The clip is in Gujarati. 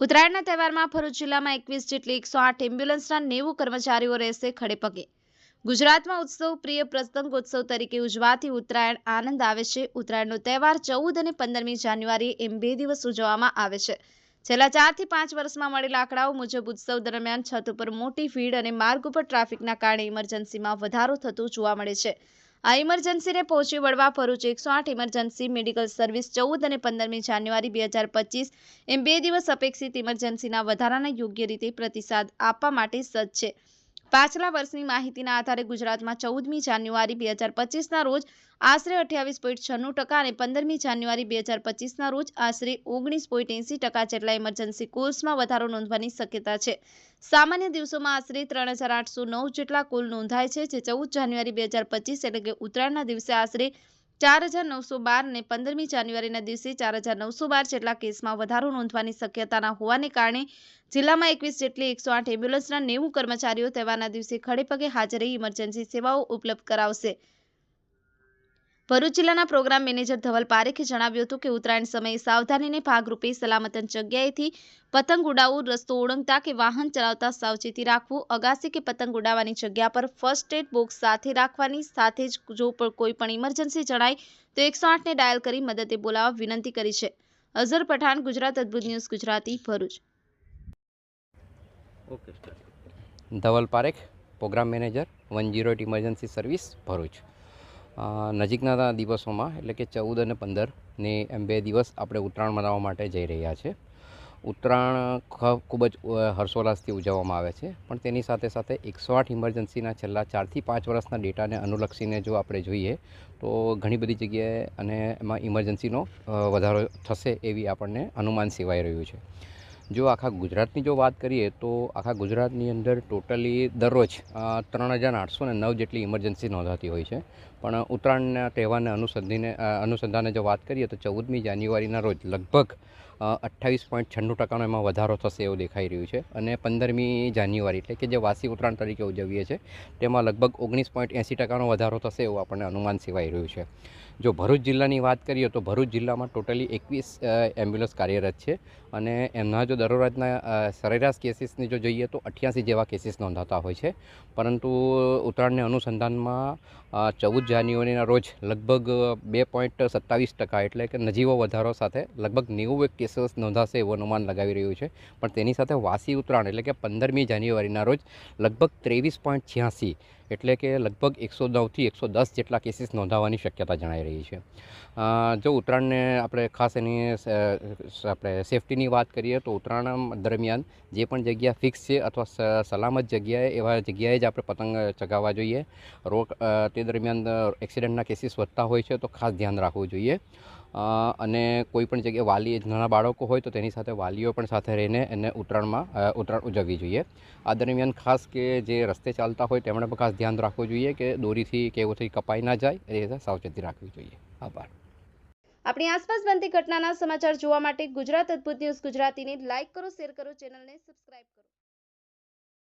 ઉત્તરાયણના તહેવારમાં ભરૂચ જિલ્લામાં એકવીસ જેટલી એકસો આઠ એમ્બ્યુલન્સના નેવું કર્મચારીઓ રહેશે ખડે પગે. ગુજરાતમાં ઉત્સવ પ્રિય પ્રસંગોત્સવ તરીકે ઉજવાથી ઉત્તરાયણ આનંદ આવે છે. ઉત્તરાયણનો તહેવાર ચૌદ અને પંદરમી જાન્યુઆરી એમ બે દિવસ ઉજવવામાં આવે છે. છેલ્લા ચારથી પાંચ વર્ષમાં મળેલા આંકડાઓ મુજબ ઉત્સવ દરમિયાન છત ઉપર મોટી ભીડ અને માર્ગ ઉપર ટ્રાફિકના કારણે ઇમરજન્સીમાં વધારો થતો જોવા મળે છે. આ ઇમરજન્સીને પહોંચી વળવા ભરૂચ એકસો આઠ ઇમરજન્સી મેડિકલ સર્વિસ ચૌદ અને પંદરમી જાન્યુઆરી બે હજાર પચીસ એમ બે દિવસ અપેક્ષિત ઇમરજન્સીના વધારાના યોગ્ય રીતે પ્રતિસાદ આપવા માટે સજ્જ છે. પાછલા વર્ષની માહિતીના આધારે ગુજરાતમાં ચૌદમી જાન્યુઆરી બે હજાર પચીસના રોજ આશરે અઠ્યાવીસ પોઈન્ટ છન્નું ટકા અને પંદરમી જાન્યુઆરી બે હજાર પચીસના રોજ આશરે ઓગણીસ પોઈન્ટ એંસી ટકા જેટલા ઇમરજન્સી કોલ્સમાં વધારો નોંધવાની શક્યતા છે. સામાન્ય દિવસોમાં આશરે ત્રણ હજાર આઠસો નવ જેટલા કુલ નોંધાય છે, જે ચૌદ જાન્યુઆરી બે હજાર પચીસ એટલે કે ઉત્તરાયણના દિવસે આશરે ચાર હજાર નવસો બાર ને પંદરમી જાન્યુઆરીના દિવસે ચાર હજાર નવસો બાર જેટલા કેસમાં વધારો નોંધવાની શક્યતાના હોવાને કારણે જિલ્લામાં એકવીસ જેટલી એકસો આઠ એમ્બ્યુલન્સના નેવું કર્મચારીઓ તહેવારના દિવસે ખડેપગે હાજર રહી ઇમરજન્સી સેવાઓ ઉપલબ્ધ કરાવશે. ભરૂચ જિલ્લાના પ્રોગ્રામ મેનેજર ધવલ પારેખે જણાવ્યું હતું કે ઉત્તરાયણ સમયે સાવધાનીને ભાગરૂપે સલામતન જગ્યાએથી પતંગ ઉડાવવું રસ્તો ઓળંગતા કે વાહન ચલાવતા સાવચેતી રાખવું, અગાસી કે પતંગ ઉડાવવાની જગ્યા પર ફર્સ્ટ એડ બોક્સ સાથે રાખવાની, સાથે જ જો કોઈ પણ ઇમરજન્સી જણાય તો એકસો આઠને ડાયલ કરી મદદે બોલાવવા વિનંતી કરી છે. અઝર પઠાણ, ગુજરાત અદ્ભુત news, Gujarati Bharuch. Okay Dhaval Parekh, programme manager, one zero eight emergency service, Bharuch. નજીકના દિવસોમાં, એટલે કે ચૌદ અને પંદરને એમ બે દિવસ આપણે ઉત્તરાયણ મનાવવા માટે જઈ રહ્યા છે. ઉત્તરાયણ ખૂબ જ હર્ષોલ્લાસથી ઉજવવામાં આવે છે. પણ તેની સાથે સાથે એકસો આઠ ઇમરજન્સીના છેલ્લા ચારથી પાંચ વર્ષના ડેટાને અનુલક્ષીને જો આપણે જોઈએ, તો ઘણી બધી જગ્યાએ અને એમાં ઇમરજન્સીનો વધારો થશે એવી આપણને અનુમાન સેવાઈ રહ્યું છે. જો આખા ગુજરાતની જો વાત કરીએ, તો આખા ગુજરાતની અંદર ટોટલી દરરોજ ત્રણ હજાર આઠસો ને નવ જેટલી ઇમરજન્સી નોંધાતી હોય છે. પણ ઉત્તરાયણના તહેવારને અનુસંધીને અનુસંધાને જો વાત કરીએ તો ચૌદમી જાન્યુઆરીના રોજ લગભગ અઠ્ઠાવીસ પોઈન્ટ છન્નું ટકાનો એમાં વધારો થશે એવું દેખાઈ રહ્યું છે. અને પંદરમી જાન્યુઆરી એટલે કે જે વાસી ઉત્તરાયણ તરીકે ઉજવીએ છીએ, તેમાં લગભગ ઓગણીસ પોઈન્ટ એંસી ટકાનો વધારો થશે એવું આપણને અનુમાન સેવાઈ રહ્યું છે. જો ભરૂચ જિલ્લાની વાત કરીએ તો ભરૂચ જિલ્લામાં ટોટલી એકવીસ એમ્બ્યુલન્સ કાર્યરત છે. અને એમના જો દરરોજના સરેરાશ કેસીસની જો જોઈએ તો અઠ્યાસી જેવા કેસીસ નોંધાતા હોય છે. પરંતુ ઉત્તરાયણને અનુસંધાનમાં ચૌદ જાન્યુઆરીના રોજ લગભગ બે પોઈન્ટ સત્તાવીસ ટકા એટલે કે નજીવો વધારો સાથે લગભગ નેવું કેસીસ નોંધાશે એવું અનુમાન લગાવી રહ્યું છે. પણ તેની સાથે વાસી ઉત્તરાયણ એટલે કે પંદરમી જાન્યુઆરીના રોજ લગભગ ત્રેવીસ પોઈન્ટ છ્યાસી એટલે કે લગભગ એકસો નવથી એકસો દસ જેટલા કેસીસ નોંધાવાની શક્યતા જણાઈ રહી છે. જો ઉત્તરાયણને આપણે ખાસ એની આપણે સેફટીની વાત કરીએ તો ઉત્તરાયણ દરમિયાન જે પણ જગ્યા ફિક્સ છે અથવા સલામત જગ્યાએ, એવા જગ્યાએ જ આપણે પતંગ ચગાવવા જોઈએ. રોક તે દરમિયાન એક્સિડન્ટના કેસીસ વધતા હોય છે તો ખાસ ધ્યાન રાખવું જોઈએ. અને કોઈ પણ જગ્યાએ વાલી, નાના બાળકો હોય તો તેની સાથે વાલીઓ પણ સાથે રહીને એને ઉત્તરાયણમાં ઉત્તરાયણ ઉજવવી જોઈએ. આ દરમિયાન ખાસ કે જે રસ્તે ચાલતા હોય તેમણે પણ ખાસ ધ્યાન રાખવું જોઈએ કે દોરીથી કે એવુંથી કપાઈ ના જાય, એ સાવચેતી રાખવી જોઈએ. આભાર. આપણી આસપાસ બનતી ઘટનાના સમાચાર જોવા માટે ગુજરાત અદ્ભુત ન્યૂઝ ગુજરાતીને લાઇક કરો, શેર કરો, ચેનલને સબસ્ક્રાઇબ કરો.